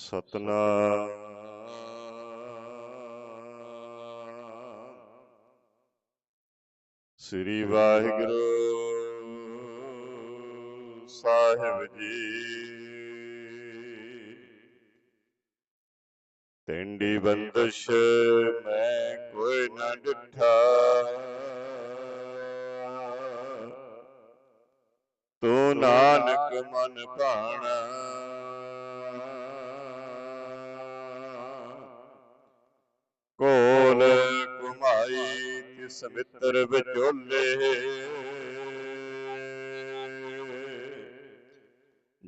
ਸਤਨਾਮ। ਸ੍ਰੀ ਵਾਹਿਗੁਰੂ ਸਾਹਿਬ ਜੀ। ਟਿੰਡੀ ਬੰਦਸ਼ ਮੈਂ ਕੋਈ ਨਾ ਡਿਠਾ। ਤੂੰ ਨਾਨਕ ਮਨ ਭਾਣਾ। ਮਿੱਤਰ ਵਿਚੋਲੇ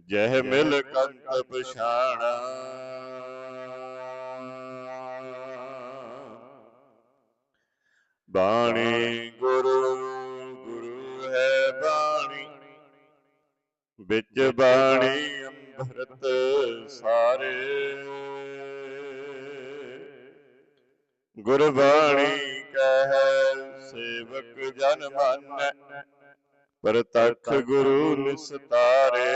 ਜਹ ਮਿਲ ਕੰਤ ਪਛਾਣਾ। ਬਾਣੀ ਗੁਰੂ ਗੁਰੂ ਹੈ ਬਾਣੀ। ਵਿੱਚ ਬਾਣੀ ਅੰਮ੍ਰਿਤ ਸਾਰੇ। ਗੁਰਬਾਣੀ ਕਹੈ ਸੇਵਕ ਜਨ ਮੰਨੈ। ਪ੍ਰਤੱਖ ਗੁਰੂ ਨਿਸਤਾਰੇ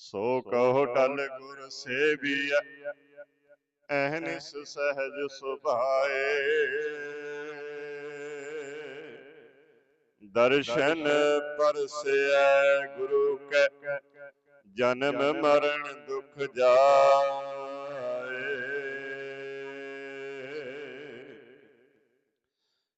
ਸੋ ਕਹੋ ਟਲ ਗੁਰ ਸੇਵੀਐ ਅਹਨਿਸ ਸਹਿਜ ਸੁਭਾਏ। ਦਰਸ਼ਨ ਪਰਸੈ ਗੁਰੂ ਕੈ ਜਨਮ ਮਰਨ ਦੁਖ ਜਾਏ।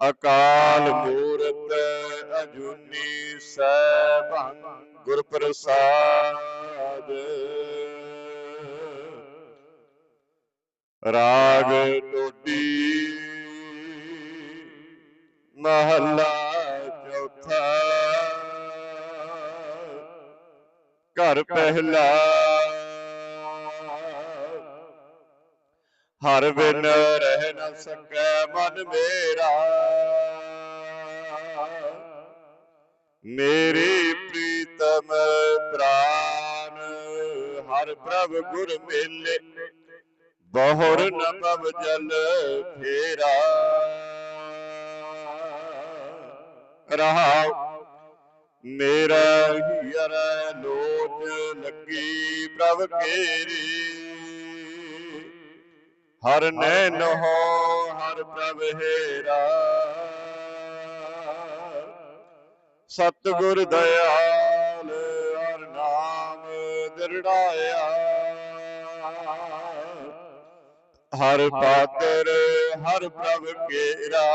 ਅਕਾਲ ਮੂਰਤ ਅਜੂਨੀ ਸੈਭੰ ਗੁਰ ਪ੍ਰਸਾਦ ਰਾਗ ਟੋਡੀ ਮਹੱਲਾ ਚੌਥਾ। ਘਰ ਪਹਿਲਾ ਹਰ ਬਿਨ ਰਹਿ ਨ ਸਕੈ ਮਨ ਮੇਰਾ। ਮੇਰੀ ਪ੍ਰੀਤਮ ਪ੍ਰਾਨ ਹਰ ਪ੍ਰਭ ਗੁਰ ਮੇਲੇ ਬਹੁਰ ਨ ਪਵ ਜਲ ਫੇਰਾ। ਰਹਾਉ ਮੇਰਾ ਹੀਰ ਲੋਟ ਲੱਗੀ ਪ੍ਰਭ ਕੇਰੀ। ਹਰ ਨੈਣ ਹੋ ਹਰ ਪ੍ਰਭ ਹੇਰਾ। ਸਤਿਗੁਰ ਦਇਆਲ ਹਰ ਨਾਮ ਦਿਰੜਾਇਆ। ਹਰ ਪਾਤਰ ਹਰ ਪ੍ਰਭ ਕੇਰਾ।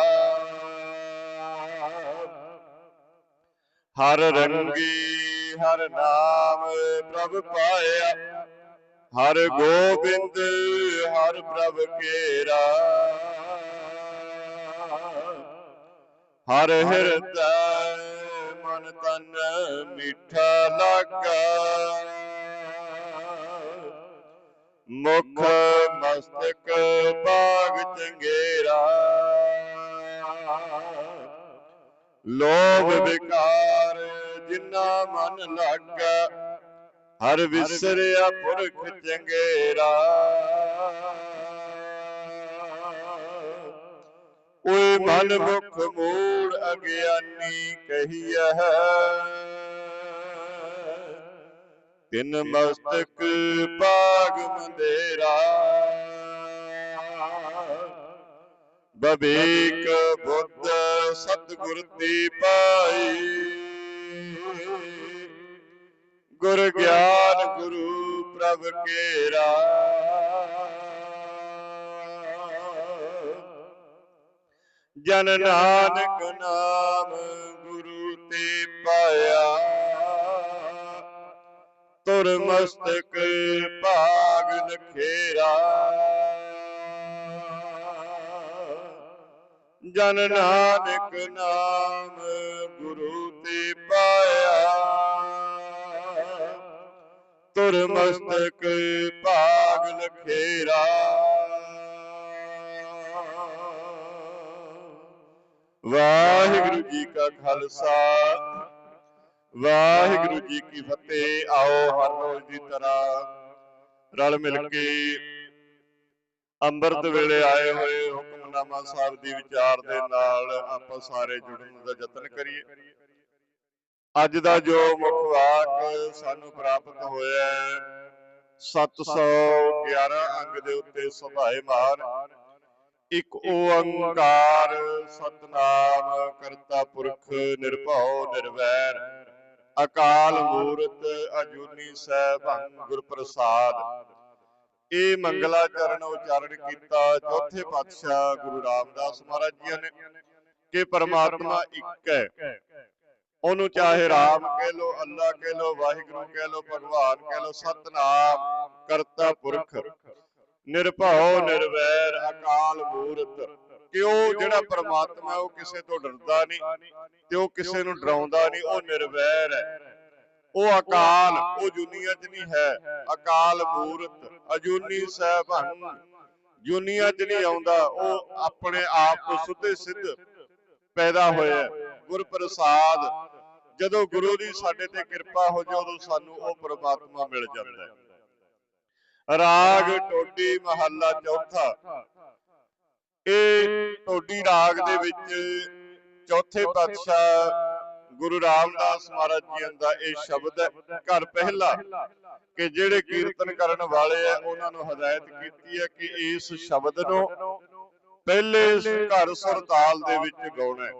ਹਰ ਰੰਗੀ ਹਰ ਨਾਮ ਪ੍ਰਭ ਪਾਇਆ। ਹਰ ਗੋਬਿੰਦ ਹਰ ਪ੍ਰਭ ਕੇਰਾ। ਹਰ ਹਿਰਦੈ ਮਨ ਤਨ ਮਿੱਠਾ ਲਾਗਾ। ਮੁਖ ਮਸਤਕ ਬਾਗ ਚੰਗੇਰਾ। ਲੋਭ ਵਿਕਾਰ ਜਿਨਾ ਮਨ ਲਾਗਾ। ਹਰ ਵਿਸਰਿਆ ਪੁਰਖ ਚੰਗੇਰਾ। ਓਏ ਮਨ ਮੁਖ ਮੂੜ ਅਗਿਆਨੀ ਕਹੀਐ। ਤਿਨ ਮਸਤਕ ਬਾਗ ਮੰਦੇਰਾ। ਬਵੇਕ ਬੁੱਧ ਸਤਿਗੁਰ ਦੀ ਪਾਈ ਗੁਰ ਗਿਆਨ ਗੁਰੂ ਪ੍ਰਭ ਕੇਰਾ। ਜਨ ਨਾਨਕ ਨਾਮ ਗੁਰੂ ਤੇ ਪਾਇਆ। ਤੁਰ ਮਸਤਕ ਭਾਗ ਲਖੇਰਾ ਜਨ ਨਾਨਕ ਨਾਮ ਗੁਰੂ ਤੇ ਤੁਰ ਮਸਤਕ ਭਾਗ ਲਖੇਰਾ। ਵਾਹਿਗੁਰੂ ਜੀ ਕਾ ਖਾਲਸਾ, ਵਾਹਿਗੁਰੂ ਜੀ ਕੀ ਫਤਿਹ। ਆਓ ਹਰ ਰੋਜ਼ ਦੀ ਤਰ੍ਹਾਂ ਰਲ ਮਿਲ ਕੇ ਅੰਮ੍ਰਿਤ ਵੇਲੇ ਆਏ ਹੋਏ ਹੁਕਮਨਾਮਾ ਸਾਹਿਬ ਦੀ ਵਿਚਾਰ ਦੇ ਨਾਲ ਆਪਾਂ ਸਾਰੇ ਜੁੜਨ ਦਾ ਯਤਨ ਕਰੀਏ। ਅੱਜ ਦਾ ਜੋ ਮੁੱਖ ਵਾਕ ਸਾਨੂੰ ਪ੍ਰਾਪਤ ਹੋਇਆ ਹੈ 711 ਅੰਗ ਦੇ ਉੱਤੇ ਸੁਭਾਏਮਾਨ ਇੱਕ ਓੰਕਾਰ ਸਤਨਾਮ ਕਰਤਾ ਪੁਰਖ ਨਿਰਭਉ ਨਿਰਵੈਰ। ਅਕਾਲ ਮੂਰਤ ਅਜੂਨੀ ਸੈਭੰ ਗੁਰ ਪ੍ਰਸਾਦ ਇਹ ਮੰਗਲਾ ਚਰਨ ਉਚਾਰਨ ਕੀਤਾ ਚੌਥੇ ਪਾਤਸ਼ਾਹ ਗੁਰੂ ਰਾਮਦਾਸ ਮਹਾਰਾਜ ਜੀ ਨੇ ਕਿ ਪਰਮਾਤਮਾ ਇੱਕ ਹੈ। ਉਹਨੂੰ ਚਾਹੇ ਰਾਮ ਕਹਿ ਲੋ ਅੱਲਾ ਕਹਿ ਲੋ ਵਾਹਿਗੁਰੂ ਕਹਿ ਲੋ ਭਗਵਾਨ ਕਹਿ ਲੋ ਸਤਨਾਮ ਕਰਤਾ ਪੁਰਖ। ਨਿਰਭਉ ਨਿਰਵੈਰ ਅਕਾਲ ਮੂਰਤ। ਕਿ ਉਹ ਜਿਹੜਾ ਪਰਮਾਤਮਾ ਉਹ ਕਿਸੇ ਤੋਂ ਡਰਦਾ ਨਹੀਂ। ਤੇ ਉਹ ਕਿਸੇ ਨੂੰ ਡਰਾਉਂਦਾ ਨਹੀਂ ਉਹ ਨਿਰਵੈਰ ਹੈ। ਉਹ ਅਕਾਲ ਉਹ ਜੁਨੀਆਂ 'ਚ ਨਹੀਂ ਹੈ। ਅਕਾਲ ਮੂਰਤ ਅਜੂਨੀ ਸਹਿਬੰ ਜੁਨੀਆਂ 'ਚ ਨਹੀਂ ਆਉਂਦਾ ਉਹ ਆਪਣੇ ਆਪ ਤੋਂ ਸੁੱਧੇ ਸਿੱਧ ਪੈਦਾ ਹੋਇਆ ਹੈ। ਪ੍ਰਸਾਦ, ਜਦੋਂ ਗੁਰੂ ਦੀ ਸਾਡੇ ਤੇ ਕਿਰਪਾ ਹੋ ਜਾਏ, ਉਦੋਂ ਸਾਨੂੰ ਉਹ ਪ੍ਰਮਾਤਮਾ ਮਿਲ ਜਾਂਦਾ ਹੈ ਰਾਗ ਟੋਡੀ ਮਹੱਲਾ ਚੌਥਾ ਇਹ ਟੋਡੀ ਰਾਗ ਦੇ ਵਿੱਚ ਚੌਥੇ ਪਾਤਸ਼ਾਹ ਗੁਰੂ ਰਾਮਦਾਸ ਮਹਾਰਾਜ ਜੀ ਦਾ ਇਹ ਸ਼ਬਦ ਹੈ, ਘਰ ਪਹਿਲਾ, ਕਿ ਜਿਹੜੇ ਕੀਰਤਨ ਕਰਨ ਵਾਲੇ ਆ, ਉਹਨਾਂ ਨੂੰ ਹਦਾਇਤ ਕੀਤੀ ਹੈ ਕਿ ਇਸ ਸ਼ਬਦ ਨੂੰ ਪਹਿਲੇ ਘਰ ਸੁਰਤਾਲ ਦੇ ਵਿੱਚ ਗਾਉਣਾ ਹੈ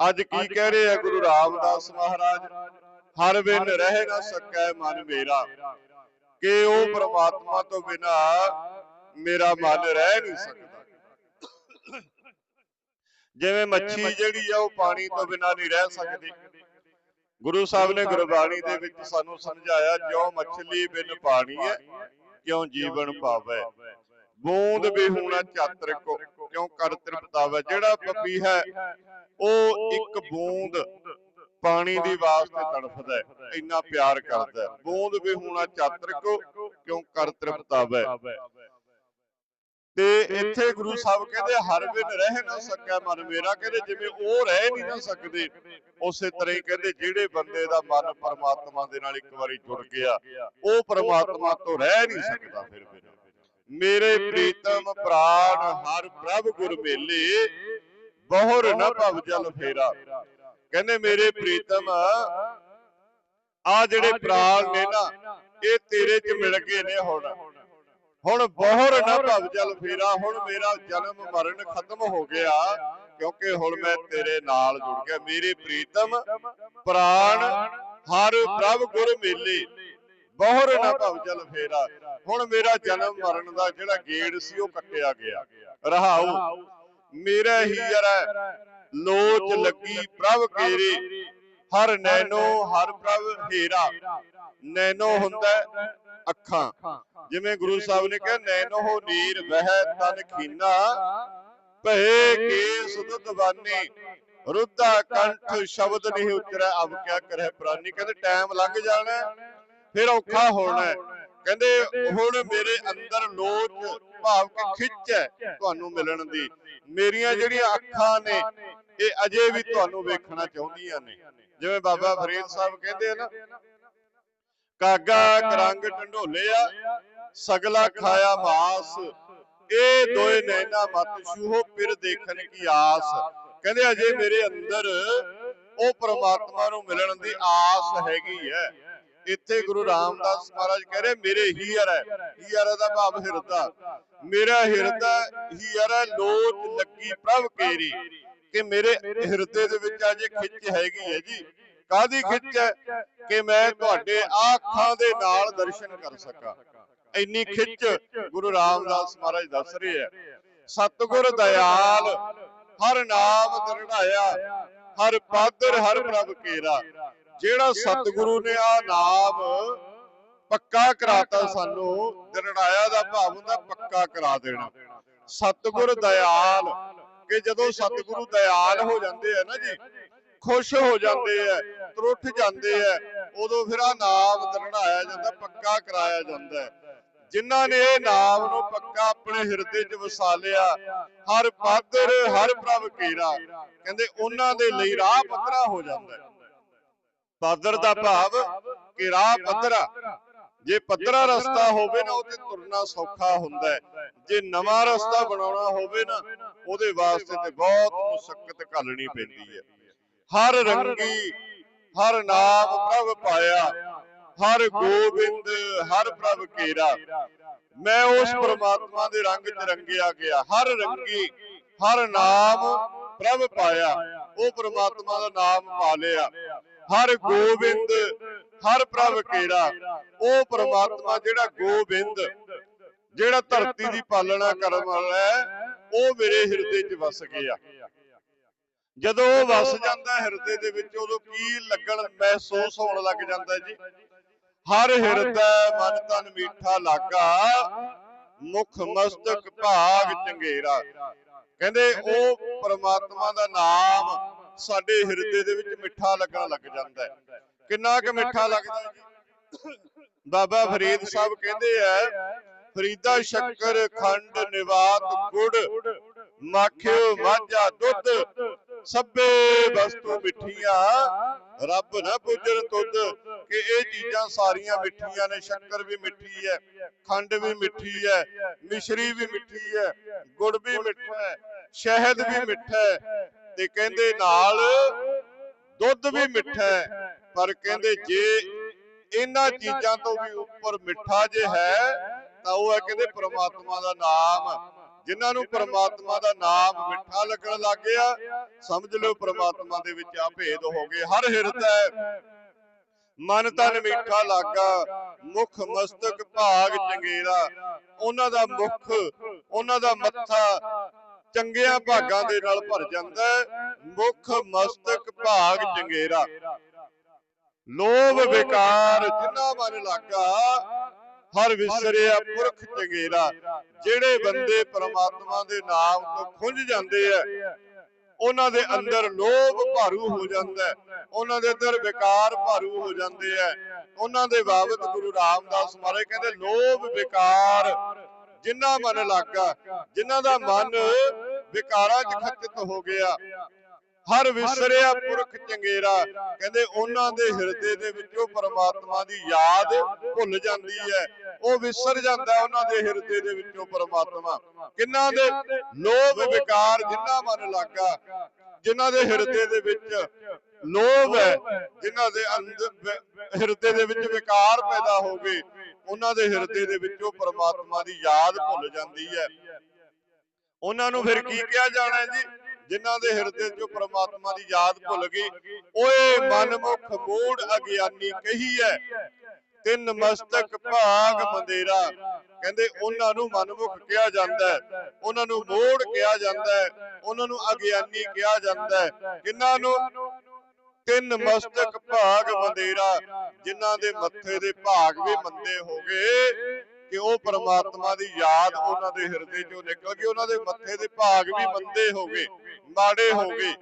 ਅੱਜ ਕੀ ਕਹਿ ਰਹੇ ਆ ਗੁਰੂ ਰਾਮਦਾਸ ਮਹਾਰਾਜ? ਹਰ ਬਿਨ ਰਹਿ ਨਾ ਸਕੈ ਮਨ ਮੇਰਾ। ਕਿ ਉਹ ਪ੍ਰਮਾਤਮਾ ਤੋਂ ਬਿਨਾ ਮੇਰਾ ਮਨ ਰਹਿ ਨਹੀਂ ਸਕਦਾ। ਜਿਵੇਂ ਮੱਛੀ ਜਿਹੜੀ ਆ ਉਹ ਪਾਣੀ ਤੋਂ ਬਿਨਾ ਨਹੀਂ ਰਹਿ ਸਕਦੀ। ਗੁਰੂ ਸਾਹਿਬ ਨੇ ਗੁਰਬਾਣੀ ਦੇ ਵਿੱਚ ਸਾਨੂੰ ਸਮਝਾਇਆ ਜਿਉ ਮੱਛਲੀ ਬਿਨ ਪਾਣੀ ਹੈ ਕਿਉਂ ਜੀਵਨ ਪਾਵੇ ਬੂੰਦ ਵੀ ਹੋਣਾ ਚਾਤਰ ਕੋ ਕਿਉਂ ਕਰ ਤ੍ਰਿਪਤਾਵੇ ਜਿਹੜਾ ਪਪੀ ਹੈ ਉਹ ਇੱਕ ਬੂੰਦ ਪਾਣੀ ਦੀ ਵਾਸਤੇ ਤੜਫਦਾ ਹੈ ਇੰਨਾ ਪਿਆਰ ਕਰਦਾ ਹੈ। ਬੂੰਦ ਵੀ ਹੋਣਾ ਚਾਤਰ ਕੋ ਕਿਉਂ ਕਰ ਤ੍ਰਿਪਤਾਵੇ ਤੇ ਇੱਥੇ ਗੁਰੂ ਸਾਹਿਬ ਕਹਿੰਦੇ ਹਰ ਬਿਨ ਰਹਿ ਨਾ ਸਕਿਆ ਮਨ ਮੇਰਾ ਕਹਿੰਦੇ ਜਿਵੇਂ ਉਹ ਰਹਿ ਨਹੀਂ ਨਾ ਸਕਦੇ। ਉਸੇ ਤਰ੍ਹਾਂ ਹੀ ਕਹਿੰਦੇ ਜਿਹੜੇ ਬੰਦੇ ਦਾ ਮਨ ਪਰਮਾਤਮਾ ਦੇ ਨਾਲ ਇੱਕ ਵਾਰੀ ਜੁੜ ਗਿਆ ਉਹ ਪਰਮਾਤਮਾ ਤੋਂ ਰਹਿ ਨਹੀਂ ਸਕਦਾ ਫਿਰ ਬਿਨਾਂ ਮੇਰੇ ਪ੍ਰੀਤਮ ਪ੍ਰਾਣ ਹਰ ਪ੍ਰਭ ਗੁਰ ਮੇਲੇ ਬਹੁਰ ਨ ਭਵ ਜਲ ਫੇਰਾ। ਕਹਿੰਦੇ ਮੇਰੇ ਪ੍ਰੀਤਮ ਆ ਜਿਹੜੇ ਪ੍ਰਾਣ ਨੇ ਨਾ ਇਹ ਤੇਰੇ ਚ ਮਿਲ ਗਏ ਨੇ ਹੁਣ। ਹੁਣ। ਬਹੁਰ ਨ ਭਵ ਜਲ ਫੇਰਾ ਹੁਣ ਮੇਰਾ ਜਨਮ ਮਰਨ ਖਤਮ ਹੋ ਗਿਆ ਕਿਉਂਕਿ ਹੁਣ ਮੈਂ ਤੇਰੇ ਨਾਲ ਜੁੜ ਗਿਆ। ਮੇਰੇ ਪ੍ਰੀਤਮ ਪ੍ਰਾਣ ਹਰ ਪ੍ਰਭ ਗੁਰ ਮੇਲੇ। ਬਹੁਰ ਨ ਭਵ ਜਲ ਫੇਰਾ। ਹੁਣ ਮੇਰਾ ਜਨਮ ਮਰਨ ਦਾ ਜਿਹੜਾ ਗੇੜ ਸੀ ਉਹ ਕੱਟਿਆ ਗਿਆ। ਰਹਾਉ ਮੇਰਾ ਹੀ ਯਰੈ ਲੋਚ ਲੱਗੀ ਪ੍ਰਭ ਕੇਰੇ ਹਰ ਨੈਨੋ ਹਰ ਪ੍ਰਭ ਹੀਰਾ ਨੈਨੋ ਹੁੰਦਾ ਅੱਖਾਂ। ਜਿਵੇਂ ਗੁਰੂ ਸਾਹਿਬ ਨੇ ਕਿਹਾ ਨੈਨੋ ਹੋ ਨੀਰ ਵਹਿ ਤਨ ਖੀਨਾ। ਭਏ ਕੇਸ ਦੁੱਧ ਬਾਨੀ ਰੁੱਧਾ ਕੰਠ ਸ਼ਬਦ ਨਹੀਂ ਉਚਰੈ ਅਬ ਕਿਆ ਕਰੇ ਪ੍ਰਾਨੀ। ਕਹਿੰਦੇ ਟਾਈਮ ਲੰਘ ਜਾਣਾ। ਫਿਰ ਔਖਾ ਹੋਣਾ ਹੈ। ਕਹਿੰਦੇ ਹੁਣ ਮੇਰੇ ਅੰਦਰ ਲੋਚ ਭਾਵ ਕਿ ਖਿੱਚ ਹੈ ਤੁਹਾਨੂੰ ਮਿਲਣ ਦੀ। ਮੇਰੀਆਂ ਜਿਹੜੀਆਂ ਅੱਖਾਂ ਨੇ ਇਹ ਅਜੇ ਵੀ ਤੁਹਾਨੂੰ ਵੇਖਣਾ ਚਾਹੁੰਦੀਆਂ ਨੇ। ਜਿਵੇਂ ਬਾਬਾ ਫਰੀਦ ਸਾਹਿਬ ਕਹਿੰਦੇ ਆ ਨਾ ਕਾਗਾ ਕਰੰਗ ਢੰਡੋਲਿਆ ਸਗਲਾ ਖਾਇਆ ਮਾਸ। ਇਹ ਦੋਏ ਨੈਣਾ ਮਤ ਛੂਹੋ ਫਿਰ ਦੇਖਣ ਕੀ ਆਸ। ਕਹਿੰਦੇ ਅਜੇ ਮੇਰੇ ਅੰਦਰ ਉਹ ਪ੍ਰਮਾਤਮਾ ਨੂੰ ਮਿਲਣ ਦੀ ਆਸ ਹੈਗੀ ਹੈ। ਇੱਥੇ ਗੁਰੂ ਰਾਮਦਾਸ ਮਹਾਰਾਜ ਕਹਿ ਰਹੇ, ਮੇਰੇ ਹੀਰ ਹੈ। ਹੀਰ ਦਾ ਭਾਵ ਹਿਰਦਾ। ਮੇਰਾ ਹਿਰਦਾ ਹੀਰ ਹੈ ਲੱਗੀ ਪ੍ਰਭ ਕੇਰੀ। ਕਿ ਮੇਰੇ ਹਿਰਦੇ ਦੇ ਵਿੱਚ ਅਜੇ ਖਿੱਚ ਹੈਗੀ ਹੈ ਜੀ। ਕਾਦੀ ਖਿੱਚ ਹੈ? ਕਿ ਮੈਂ ਤੁਹਾਡੇ ਆਖਾਂ ਦੇ ਨਾਲ ਦਰਸ਼ਨ ਕਰ ਸਕਾਂ। ਇੰਨੀ ਖਿੱਚ ਗੁਰੂ ਰਾਮਦਾਸ ਮਹਾਰਾਜ ਦੱਸ ਰਹੇ ਹੈ। ਸਤਿਗੁਰ ਦਇਆਲ, ਹਰ ਨਾਮ ਦਰੜਾਇਆ ਹਰ ਪਾਦਰ, ਹਰ ਪ੍ਰਭ ਕੇਰਾ। ਜਿਹੜਾ ਸਤਿਗੁਰੂ ਨੇ ਆ ਨਾਮ ਪੱਕਾ ਕਰਾਤਾ ਸਾਨੂੰ ਦਰੜਾਇਆ ਦਾ ਭਾਵ ਹੁੰਦਾ ਪੱਕਾ ਕਰਾ ਦੇਣਾ। ਸਤਿਗੁਰ ਦਇਆਲ ਕਿ ਜਦੋਂ ਸਤਿਗੁਰੂ ਦਇਆਲ ਹੋ ਜਾਂਦੇ ਆ ਨਾ ਜੀ ਖੁਸ਼ ਹੋ ਜਾਂਦੇ ਐ ਤਰੁੱਠ ਜਾਂਦੇ ਐ ਉਦੋਂ ਫਿਰ ਆ ਨਾਮ ਦਰੜਾਇਆ ਜਾਂਦਾ ਪੱਕਾ ਕਰਾਇਆ ਜਾਂਦਾ। ਜਿਨ੍ਹਾਂ ਨੇ ਇਹ ਨਾਮ ਨੂੰ ਪੱਕਾ ਆਪਣੇ ਹਿਰਦੇ 'ਚ ਵਸਾ ਲਿਆ ਹਰ ਪਾਦਰ ਹਰ ਪ੍ਰਭ ਕੀਰਾ। ਕਹਿੰਦੇ ਉਹਨਾਂ ਦੇ ਲਈ ਰਾਹ ਪੱਧਰਾ ਹੋ ਜਾਂਦਾ। ਹੈ ਪਾਦਰ ਦਾ ਭਾਵ ਕਿ ਰਾਹ ਪੱਧਰਾ। ਜੇ ਪੱਧਰਾ ਰਸਤਾ ਹੋਵੇ ਨਾ ਉਹਤੇ ਤੁਰਨਾ ਸੌਖਾ ਹੁੰਦਾ ਹੈ। ਜੇ ਨਵਾਂ ਰਸਤਾ ਬਣਾਉਣਾ ਹੋਵੇ ਨਾ ਉਹਦੇ ਵਾਸਤੇ ਤੇ ਬਹੁਤ ਮੁਸ਼ਕਲ ਘੱਲਣੀ ਪੈਂਦੀ ਹੈ। ਹਰ ਰੰਗੀ ਹਰ ਨਾਮ ਪ੍ਰਭ ਪਾਇਆ ਹਰ ਗੋਬਿੰਦ ਹਰ ਪ੍ਰਭ ਕੇਰਾ। ਮੈਂ ਉਸ ਪ੍ਰਮਾਤਮਾ ਦੇ ਰੰਗ 'ਚ ਰੰਗਿਆ ਗਿਆ। ਹਰ ਰੰਗੀ ਹਰ ਨਾਮ ਪ੍ਰਭ ਪਾਇਆ। ਉਹ ਪ੍ਰਮਾਤਮਾ ਦਾ ਨਾਮ ਪਾ ਲਿਆ। ਹਰ ਗੋਬਿੰਦ ਹਰ ਪ੍ਰਭ ਕੇਰਾ ਉਹ ਪ੍ਰਮਾਤਮਾ ਜਿਹੜਾ ਗੋਬਿੰਦ ਜਿਹੜਾ ਧਰਤੀ ਦੀ ਪਾਲਣਾ ਕਰਨ ਵਾਲਾ ਹੈ ਉਹ ਮੇਰੇ ਹਿਰਦੇ 'ਚ ਵਸ ਗਿਆ। ਜਦੋਂ ਉਹ ਵਸ ਜਾਂਦਾ ਹਿਰਦੇ ਦੇ ਵਿੱਚ ਉਦੋਂ ਕੀ ਲੱਗਣ ਮਹਿਸੂਸ ਹੋਣ ਲੱਗ ਜਾਂਦਾ ਜੀ? ਹਰ ਹਿਰਦਾ ਮਨ ਤਨ ਮੀਠਾ ਲਾਗਾ ਮੁਖ ਮਸਤਕ ਭਾਗ ਚੰਗੇਰਾ। ਕਹਿੰਦੇ ਉਹ ਪ੍ਰਮਾਤਮਾ ਦਾ ਨਾਮ ਸਾਡੇ ਹਿਰਦੇ ਦੇ ਵਿੱਚ ਮਿੱਠਾ ਲੱਗਣ ਲੱਗ ਜਾਂਦਾ ਹੈ। ਕਿੰਨਾ ਕੁ ਮਿੱਠਾ ਲੱਗਦਾ ਜੀ? ਬਾਬਾ ਫਰੀਦ ਸਾਹਿਬ ਕਹਿੰਦੇ ਆ ਫਰੀਦਾ ਸ਼ੱਕਰ ਖੰਡ ਨਿਵਾਤ ਗੁੜ। ਮਾਖਿਓ ਮਾਝਾ ਦੁੱਧ। ਸਭੇ ਵਸਤੂ ਮਿੱਠੀਆਂ। ਰੱਬ ਨਾ ਪੁੱਜਣ ਤੁਧ ਕਿ ਇਹ ਚੀਜ਼ਾਂ ਸਾਰੀਆਂ ਮਿੱਠੀਆਂ ਨੇ ਸ਼ੱਕਰ ਵੀ ਮਿੱਠੀ ਹੈ ਖੰਡ ਵੀ ਮਿੱਠੀ ਹੈ ਮਿਸ਼ਰੀ ਵੀ ਮਿੱਠੀ ਹੈ ਗੁੜ ਵੀ ਮਿੱਠਾ ਹੈ ਸ਼ਹਿਦ ਵੀ ਮਿੱਠਾ ਹੈ। ਤੇ ਕਹਿੰਦੇ ਨਾਲ ਦੁੱਧ ਵੀ ਮਿੱਠਾ ਹੈ, ਪਰ ਕਹਿੰਦੇ ਜੇ ਇਹਨਾਂ ਚੀਜ਼ਾਂ ਤੋਂ ਵੀ ਉੱਪਰ ਮਿੱਠਾ ਜੇ ਹੈ, ਤਾਂ ਉਹ ਹੈ ਕਹਿੰਦੇ ਪ੍ਰਮਾਤਮਾ ਦਾ ਨਾਮ। ਜਿਨ੍ਹਾਂ ਨੂੰ ਪ੍ਰਮਾਤਮਾ ਦਾ ਨਾਮ ਮਿੱਠਾ ਲੱਗਣ ਲੱਗ ਗਿਆ, ਸਮਝ ਲਿਓ ਪ੍ਰਮਾਤਮਾ ਦੇ ਵਿੱਚ ਆ ਭੇਦ ਹੋ ਗਏ। ਹਰ ਹਿਰਦਾ ਮਨ ਤਨ ਮਿੱਠਾ ਲਾਗਾ, ਮੁਖ ਮਸਤਕ ਭਾਗ ਚੰਗੇਰਾ। ਉਹਨਾਂ ਦਾ ਮੁਖ, ਉਹਨਾਂ ਦਾ ਮੱਥਾ ਚੰਗਿਆਂ ਭਾਗਾਂ ਦੇ ਨਾਲ ਭਰ ਜਾਂਦਾ ਹੈ। ਮੁਖ ਮਸਤਕ ਭਾਗ ਚੰਗੇਰਾ ਲੋਭ ਵਿਕਾਰ ਜਿਨ੍ਹਾਂ ਮਨ ਲਾਗਾ ਹਰ ਵਿਸਰਿਆ ਪੁਰਖ ਚੰਗੇਰਾ ਜਿਹੜੇ ਬੰਦੇ ਪ੍ਰਮਾਤਮਾ ਦੇ ਨਾਮ ਤੋਂ ਖੁੰਝ ਜਾਂਦੇ ਆ ਉਹਨਾਂ ਦੇ ਅੰਦਰ ਲੋਭ ਭਾਰੂ ਹੋ ਜਾਂਦਾ ਹੈ। ਉਹਨਾਂ ਦੇ ਅੰਦਰ ਵਿਕਾਰ ਭਾਰੂ ਹੋ ਜਾਂਦੇ ਆ। ਉਹਨਾਂ ਦੇ ਬਾਬਤ ਗੁਰੂ ਰਾਮਦਾਸ ਮਹਾਰਾਜ ਕਹਿੰਦੇ ਲੋਭ ਵਿਕਾਰ ਜਿਨ੍ਹਾਂ ਮਨ ਲਾਗਾ ਜਿਨ੍ਹਾਂ ਦਾ ਮਨ ਵਿਕਾਰਾਂ 'ਚ ਖੱਚਤ ਹੋ ਗਿਆ। ਹਰ ਵਿਸਰਿਆ ਪੁਰਖ ਚੰਗੇਰਾ। ਕਹਿੰਦੇ ਉਹਨਾਂ ਦੇ ਹਿਰਦੇ ਦੇ ਵਿੱਚੋਂ ਪਰਮਾਤਮਾ ਦੀ ਯਾਦ ਭੁੱਲ ਜਾਂਦੀ ਹੈ। ਉਹ ਵਿਸਰ ਜਾਂਦਾ ਉਹਨਾਂ ਦੇ ਹਿਰਦੇ ਦੇ ਵਿੱਚੋਂ ਪਰਮਾਤਮਾ। ਕਿੰਨਾਂ ਦੇ ਲੋਭ ਵਿਕਾਰ ਜਿਨ੍ਹਾਂ ਮਨ ਲਾਗਾ। ਜਿਨ੍ਹਾਂ ਦੇ ਹਿਰਦੇ ਦੇ ਵਿੱਚ ਲੋਭ ਹੈ ਜਿਨ੍ਹਾਂ ਦੇ ਅੰਦਰ ਹਿਰਦੇ ਦੇ ਵਿੱਚ ਵਿਕਾਰ ਪੈਦਾ ਹੋ ਗਏ। ਉਹਨਾਂ ਦੇ ਹਿਰਦੇ ਦੇ ਵਿੱਚੋਂ ਪਰਮਾਤਮਾ ਦੀ ਯਾਦ ਭੁੱਲ ਜਾਂਦੀ ਹੈ। ਉਹਨਾਂ ਨੂੰ ਫਿਰ ਕੀ ਕਿਹਾ ਜਾਣਾ ਹੈ ਜੀ? ਜਿਨ੍ਹਾਂ ਦੇ ਹਿਰਦੇ 'ਚੋਂ ਪ੍ਰਮਾਤਮਾ ਦੀ ਯਾਦ ਭੁੱਲ ਗਈ। ਓਏ ਮਨਮੁਖ ਮੂੜ ਅਗਿਆਨੀ ਕਹੀ ਹੈ। ਤਿੰਨ ਮਸਤਕ ਭਾਗ ਮੰਦੇਰਾ। ਕਹਿੰਦੇ ਉਹਨਾਂ ਨੂੰ ਮਨਮੁਖ ਕਿਹਾ ਜਾਂਦਾ ਹੈ। ਉਹਨਾਂ ਨੂੰ ਮੂੜ ਕਿਹਾ ਜਾਂਦਾ ਹੈ। ਉਹਨਾਂ ਨੂੰ ਅਗਿਆਨੀ ਕਿਹਾ ਜਾਂਦਾ ਹੈ। ਕਿੰਨਾਂ ਨੂੰ? ਤਿੰਨ ਮਸਤਕ ਭਾਗ ਮੰਦੇਰਾ ਜਿਨ੍ਹਾਂ ਦੇ ਮੱਥੇ ਦੇ ਭਾਗ ਵੀ ਮੰਦੇ ਹੋ ਗਏ ਕਿ ਉਹ ਪਰਮਾਤਮਾ ਦੀ ਯਾਦ ਉਹਨਾਂ ਦੇ ਹਿਰਦੇ ਚੋਂ ਨਿਕਲ ਗਈ ਉਹਨਾਂ ਦੇ ਮੱਥੇ ਦੇ ਭਾਗ ਵੀ ਮੰਦੇ ਹੋ ਗਏ ਮਾੜੇ ਹੋ ਗਏ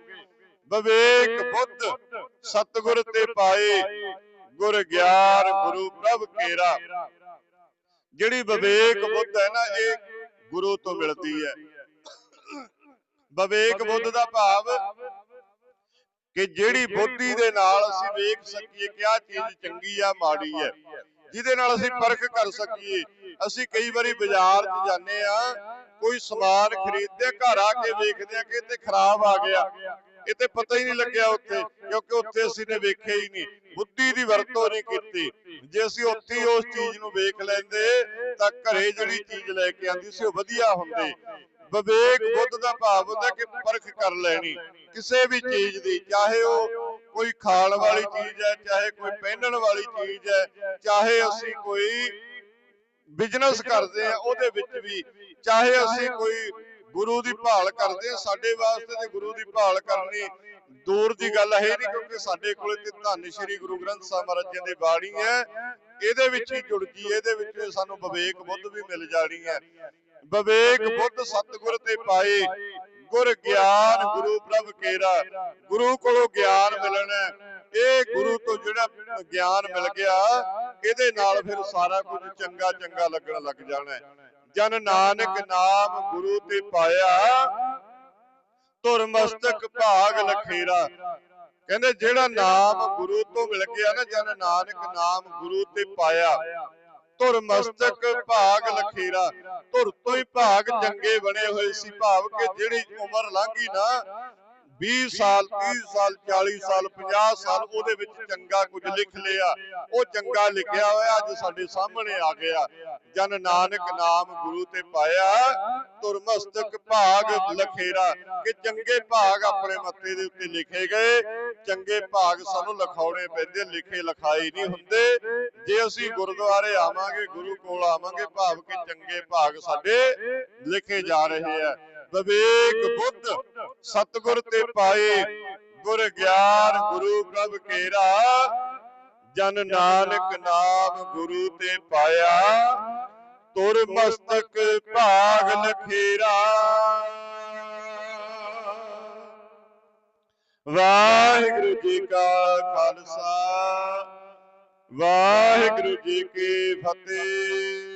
ਵਿਵੇਕ ਬੁੱਧ ਸਤਗੁਰ ਤੇ ਪਾਏ ਗੁਰ ਗਿਆਨ ਗੁਰੂ ਪ੍ਰਭ ਕੇਰਾ। ਜਿਹੜੀ ਵਿਵੇਕ ਬੁੱਧ ਹੈ ਨਾ ਇਹ ਗੁਰੂ ਤੋਂ ਮਿਲਦੀ ਹੈ। ਵਿਵੇਕ ਬੁੱਧ ਦਾ ਭਾਵ ਕਿ ਜਿਹੜੀ ਬੁੱਧੀ ਦੇ ਨਾਲ ਅਸੀਂ ਵੇਖ ਸਕੀਏ ਕਿ ਆ ਚੀਜ਼ ਚੰਗੀ ਆ ਮਾੜੀ ਹੈ ਜਿਹਦੇ ਨਾਲ ਅਸੀਂ ਪਰਖ ਕਰ ਸਕੀਏ। ਅਸੀਂ ਕਈ ਵਾਰੀ ਬਾਜ਼ਾਰ 'ਚ ਜਾਂਦੇ ਆ ਕੋਈ ਸਮਾਨ ਖਰੀਦਦੇ ਘਰ ਆ ਕੇ ਵੇਖਦੇ ਆ ਕਿ ਤੇ ਖਰਾਬ ਆ ਗਿਆ। ਇਹ ਤੇ ਪਤਾ ਹੀ ਨਹੀਂ ਲੱਗਿਆ ਉੱਥੇ, ਕਿਉਂਕਿ ਉੱਥੇ ਅਸੀਂ ਨੇ ਵੇਖਿਆ ਹੀ ਨਹੀਂ। ਬੁੱਧੀ ਦੀ ਵਰਤੋਂ ਨਹੀਂ ਕੀਤੀ। ਜੇ ਅਸੀਂ ਉੱਥੇ ਉਸ ਚੀਜ਼ ਨੂੰ ਵੇਖ ਲੈਂਦੇ, ਤਾਂ ਘਰੇ ਜਿਹੜੀ ਚੀਜ਼ ਲੈ ਕੇ ਆਂਦੀ ਸੀ, ਉਹ ਵਧੀਆ ਹੁੰਦੀ। ਵਿਵੇਕ ਬੁੱਧ ਦਾ ਭਾਵ ਹੁੰਦਾ ਕਿ ਪਰਖ ਕਰ ਲੈਣੀ। ਕਿਸੇ ਵੀ ਚੀਜ਼ ਦੀ, ਚਾਹੇ ਉਹ ਕੋਈ ਖਾਣ ਵਾਲੀ ਚੀਜ਼ ਹੈ, ਚਾਹੇ ਕੋਈ ਪਹਿਨਣ ਵਾਲੀ ਚੀਜ਼ ਹੈ, ਚਾਹੇ ਅਸੀਂ ਕੋਈ ਬਿਜ਼ਨਸ ਕਰਦੇ ਆ ਉਹਦੇ ਵਿੱਚ ਵੀ, ਚਾਹੇ ਅਸੀਂ ਕੋਈ ਗੁਰੂ ਦੀ ਭਾਲ ਕਰਦੇ ਆ ਸਾਡੇ ਵਾਸਤੇ ਤੇ ਗੁਰੂ ਦੀ ਭਾਲ ਕਰਨੀ ਦੂਰ ਦੀ ਗੱਲ ਹੈ ਨਹੀਂ ਕਿਉਂਕਿ ਸਾਡੇ ਕੋਲੇ ਤੇ ਧੰਨ ਸ਼੍ਰੀ ਗੁਰੂ ਗ੍ਰੰਥ ਸਾਹਿਬ ਮਹਾਰਾਜ ਜੀ ਦੀ ਬਾਣੀ ਹੈ ਇਹਦੇ ਵਿੱਚ ਹੀ ਜੁੜ ਗਈ ਇਹਦੇ ਵਿੱਚ ਸਾਨੂੰ ਵਿਵੇਕ ਬੁੱਧ ਵੀ ਮਿਲ ਜਾਣੀ ਹੈ ਵਿਵੇਕ ਬੁੱਧ ਸਤਿਗੁਰ ਤੇ ਪਾਏ ਗੁਰ ਗਿਆਨ ਗੁਰੂ ਪ੍ਰਭ ਕੇਰਾ ਗੁਰੂ ਕੋਲੋਂ ਗਿਆਨ ਮਿਲਣਾ। ਇਹ ਗੁਰੂ ਤੋਂ ਜਿਹੜਾ ਗਿਆਨ ਮਿਲ ਗਿਆ ਇਹਦੇ ਨਾਲ ਫਿਰ ਸਾਰਾ ਕੁਝ ਚੰਗਾ ਚੰਗਾ ਲੱਗਣ ਲੱਗ ਜਾਣਾ ਹੈ। ਜਨ ਨਾਨਕ ਨਾਮ ਗੁਰੂ ਤੇ ਪਾਇਆ। ਧੁਰ ਮਸਤਕ ਭਾਗ ਲਖੇਰਾ। ਕਹਿੰਦੇ ਜਿਹੜਾ ਨਾਮ ਗੁਰੂ ਤੋਂ ਮਿਲ ਗਿਆ ਨਾ, ਜਨ ਨਾਨਕ ਨਾਮ ਗੁਰੂ ਤੇ ਪਾਇਆ। ਧੁਰ ਮਸਤਕ ਭਾਗ ਲਖੇਰਾ। ਧੁਰ ਤੋਂ ਹੀ ਭਾਗ ਚੰਗੇ ਬਣੇ ਹੋਏ ਸੀ। ਭਾਵ ਕਿ ਜਿਹੜੀ ਉਮਰ ਲੰਘੀ ਨਾ 20 ਸਾਲ 30 ਸਾਲ 40 ਸਾਲ 50 ਸਾਲ ਉਹਦੇ ਵਿੱਚ ਚੰਗਾ ਕੁਝ ਲਿਖ ਲਿਆ। ਉਹ ਚੰਗਾ ਲਿਖਿਆ ਹੋਇਆ ਅੱਜ ਸਾਡੇ ਸਾਹਮਣੇ ਆ ਗਿਆ। ਜਨ ਨਾਨਕ ਨਾਮ ਗੁਰੂ ਤੇ ਪਾਇਆ ਧੁਰ ਭਾਗ ਲਖੇਰਾ। ਕਿ ਚੰਗੇ ਭਾਗ ਆਪਣੇ ਮੱਥੇ ਦੇ ਉੱਤੇ ਲਿਖੇ ਗਏ। ਚੰਗੇ ਭਾਗ ਸਾਨੂੰ ਲਿਖਾਉਣੇ ਪੈਂਦੇ, ਲਿਖੇ ਲਿਖਾਈ ਨਹੀਂ ਹੁੰਦੇ। ਜੇ ਅਸੀਂ ਗੁਰਦੁਆਰੇ ਆਵਾਂਗੇ, ਗੁਰੂ ਕੋਲ ਆਵਾਂਗੇ, ਭਾਵ ਕਿ ਚੰਗੇ ਭਾਗ ਸਾਡੇ ਲਿਖੇ ਜਾ ਰਹੇ ਆ। ਵਿਵੇਕ ਬੁੱਧ ਸਤਗੁਰ ਤੇ ਪਾਏ ਗੁਰ ਗਿਆਨ ਗੁਰੂ ਪ੍ਰਭ ਕੇਰਾ ਜਨ ਨਾਨਕ ਨਾਮ ਗੁਰੂ ਤੇ ਪਾਇਆ ਤੁਰ ਮਸਤਕ ਭਾਗ ਲਖੇਰਾ। ਵਾਹਿਗੁਰੂ ਜੀ ਕਾ ਖਾਲਸਾ ਵਾਹਿਗੁਰੂ ਜੀ ਕੀ ਫਤਿਹ।